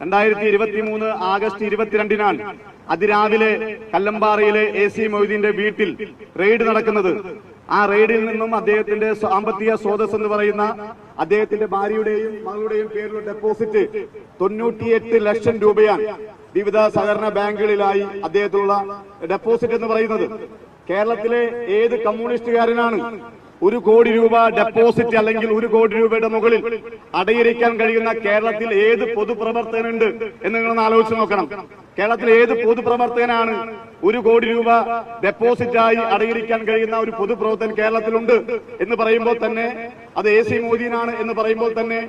രണ്ടായിരത്തി ഇരുപത്തി മൂന്ന് ആഗസ്റ്റ് ഇരുപത്തിരണ്ടിനാണ് അതിരാവിലെ കല്ലമ്പാറയിലെ എ സി മൊയ്തീന്റെ വീട്ടിൽ റെയ്ഡ് നടക്കുന്നത്. ആ റെയ്ഡിൽ നിന്നും അദ്ദേഹത്തിന്റെ സാമ്പത്തിക സ്രോതസ് എന്ന് പറയുന്ന അദ്ദേഹത്തിന്റെ ഭാര്യയുടെയും മകളുടെയും പേരിലുള്ള ഡെപ്പോസിറ്റ് തൊണ്ണൂറ്റിയെട്ട് ലക്ഷം രൂപയാണ് വിവിധ സഹകരണ ബാങ്കുകളിലായി അദ്ദേഹത്തുള്ള ഡെപ്പോസിറ്റ് എന്ന് പറയുന്നത്. കേരളത്തിലെ ഏത് കമ്മ്യൂണിസ്റ്റുകാരനാണ് ഒരു കോടി രൂപ ഡെപ്പോസിറ്റ് അല്ലെങ്കിൽ ഒരു കോടി രൂപയുടെ മുകളിൽ അടയിരിക്കാൻ കഴിയുന്ന കേരളത്തിൽ ഏത് പൊതുപ്രവർത്തകനുണ്ട് എന്ന് നിങ്ങളൊന്ന് ആലോചിച്ച് നോക്കണം. കേരളത്തിൽ ഏത് പൊതുപ്രവർത്തകനാണ് ഒരു കോടി രൂപ ഡെപ്പോസിറ്റായി അടയിരിക്കാൻ കഴിയുന്ന ഒരു പൊതുപ്രവർത്തകൻ കേരളത്തിലുണ്ട് എന്ന് പറയുമ്പോൾ തന്നെ അത് എ സി മോദീനാണ് എന്ന് പറയുമ്പോൾ തന്നെ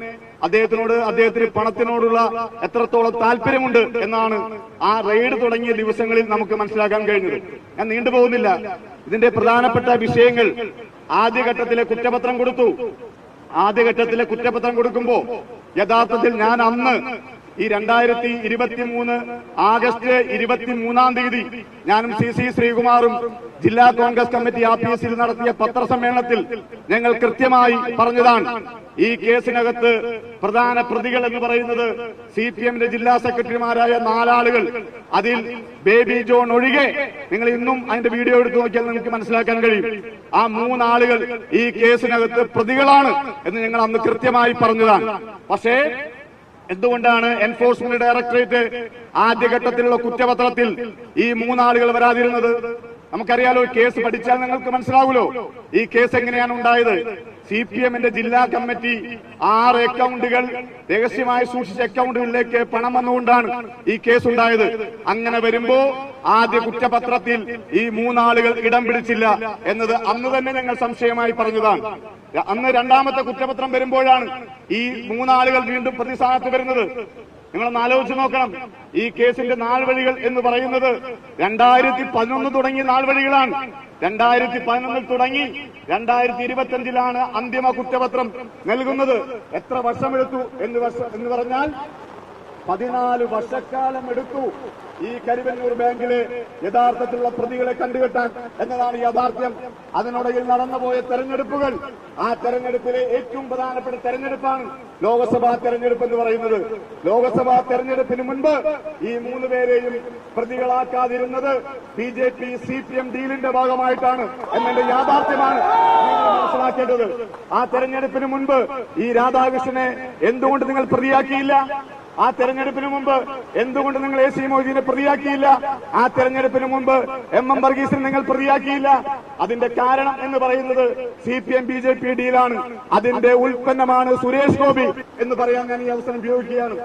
അദ്ദേഹത്തിനോട് അദ്ദേഹത്തിന് പണത്തിനോടുള്ള എത്രത്തോളം താല്പര്യമുണ്ട് എന്നാണ് ആ റെയ്ഡ് തുടങ്ങിയ ദിവസങ്ങളിൽ നമുക്ക് മനസ്സിലാക്കാൻ കഴിഞ്ഞത്. ഞാൻ നീണ്ടുപോകുന്നില്ല. ഇതിന്റെ പ്രധാനപ്പെട്ട വിഷയങ്ങൾ ആദ്യഘട്ടത്തിലെ കുറ്റപത്രം കൊടുത്തു. ആദ്യഘട്ടത്തിലെ കുറ്റപത്രം കൊടുക്കുമ്പോ യഥാർത്ഥത്തിൽ ഞാൻ അന്ന് ഈ രണ്ടായിരത്തി ഇരുപത്തി മൂന്ന് ആഗസ്റ്റ് ഇരുപത്തി മൂന്നാം തീയതി ഞാനും സി സി ശ്രീകുമാറും ജില്ലാ കോൺഗ്രസ് കമ്മിറ്റി ആഫീസിൽ നടത്തിയ പത്രസമ്മേളനത്തിൽ ഞങ്ങൾ കൃത്യമായി പറഞ്ഞതാണ്. ഈ കേസിനകത്ത് പ്രധാന പ്രതികൾ എന്ന് പറയുന്നത് സി പി എമ്മിന്റെ ജില്ലാ സെക്രട്ടറിമാരായ നാലാളുകൾ. അതിൽ ബേബി ജോൺ ഒഴികെ നിങ്ങൾ ഇന്നും അതിന്റെ വീഡിയോ എടുത്തു നോക്കിയാൽ നിങ്ങൾക്ക് മനസ്സിലാക്കാൻ കഴിയും. ആ മൂന്നാളുകൾ ഈ കേസിനകത്ത് പ്രതികളാണ് എന്ന് ഞങ്ങൾ അന്ന് കൃത്യമായി പറഞ്ഞതാണ്. പക്ഷേ എന്തുകൊണ്ടാണ് എൻഫോഴ്സ്മെന്റ് ഡയറക്ടറേറ്റ് ആദ്യഘട്ടത്തിലുള്ള കുറ്റപത്രത്തിൽ ഈ മൂന്നാളുകൾ വരാതിരുന്നത്? നമുക്കറിയാലോ കേസ് പഠിച്ചാൽ നിങ്ങൾക്ക് മനസ്സിലാവുമല്ലോ. ഈ കേസ് എങ്ങനെയാണ് ഉണ്ടായത്? സി പി എമ്മിന്റെ ജില്ലാ കമ്മിറ്റി ആറ് അക്കൗണ്ടുകൾ രഹസ്യമായി സൂക്ഷിച്ച അക്കൗണ്ടുകളിലേക്ക് പണം വന്നുകൊണ്ടാണ് ഈ കേസ് ഉണ്ടായത്. അങ്ങനെ വരുമ്പോ ആദ്യ കുറ്റപത്രത്തിൽ ഈ മൂന്നാളുകൾ ഇടം പിടിച്ചില്ല എന്നത് അന്ന് തന്നെ ഞങ്ങൾ സംശയമായി പറഞ്ഞതാണ്. അന്ന് രണ്ടാമത്തെ കുറ്റപത്രം വരുമ്പോഴാണ് ഈ മൂന്നാളുകൾ വീണ്ടും പ്രതിസ്ഥാനത്ത് വരുന്നത്. നിങ്ങളൊന്ന് ആലോചിച്ച് നോക്കണം. ഈ കേസിന്റെ നാൾവഴികൾ എന്ന് പറയുന്നത് രണ്ടായിരത്തി പതിനൊന്ന് തുടങ്ങിയ നാൾവഴികളാണ്. രണ്ടായിരത്തി പതിനൊന്നിൽ തുടങ്ങി രണ്ടായിരത്തി ഇരുപത്തിയഞ്ചിലാണ് അന്തിമ കുറ്റപത്രം നൽകുന്നത്. എത്ര വർഷമെടുത്തു എന്ന് എന്ന് പറഞ്ഞാൽ പതിനാല് വർഷക്കാലം എടുത്തു ഈ കരിവന്നൂർ ബാങ്കിലെ യഥാർത്ഥത്തിലുള്ള പ്രതികളെ കണ്ടുകെട്ടാൻ എന്നതാണ് യാഥാർത്ഥ്യം. അതിനിടയിൽ നടന്നുപോയ തെരഞ്ഞെടുപ്പുകൾ ആ തെരഞ്ഞെടുപ്പിലെ ഏറ്റവും പ്രധാനപ്പെട്ട തെരഞ്ഞെടുപ്പാണ് ലോക്സഭാ തെരഞ്ഞെടുപ്പ് എന്ന് പറയുന്നത്. ലോക്സഭാ തെരഞ്ഞെടുപ്പിന് മുൻപ് ഈ മൂന്ന് പേരെയും പ്രതികളാക്കാതിരുന്നത് B J P C P M ഡീലിന്റെ ഭാഗമായിട്ടാണ് എന്നതിന്റെ യാഥാർത്ഥ്യമാണ് മനസ്സിലാക്കേണ്ടത്. ആ തെരഞ്ഞെടുപ്പിന് മുൻപ് ഈ രാധാകൃഷ്ണനെ എന്തുകൊണ്ട് നിങ്ങൾ പ്രതിയാക്കിയില്ല? ആ തെരഞ്ഞെടുപ്പിന് മുമ്പ് എന്തുകൊണ്ട് നിങ്ങൾ എ സി മൊയ്തീനെ പ്രതിയാക്കിയില്ല? ആ തെരഞ്ഞെടുപ്പിന് മുമ്പ് എം എം വർഗീസിനെ നിങ്ങൾ പ്രതിയാക്കിയില്ല? അതിന്റെ കാരണം എന്ന് പറയുന്നത് C P M B J P ഡിയിലാണ് അതിന്റെ ഉൽപ്പന്നമാണ് സുരേഷ് ഗോപി എന്ന് പറയാൻ ഞാൻ ഈ അവസരം ഉപയോഗിക്കുകയാണ്.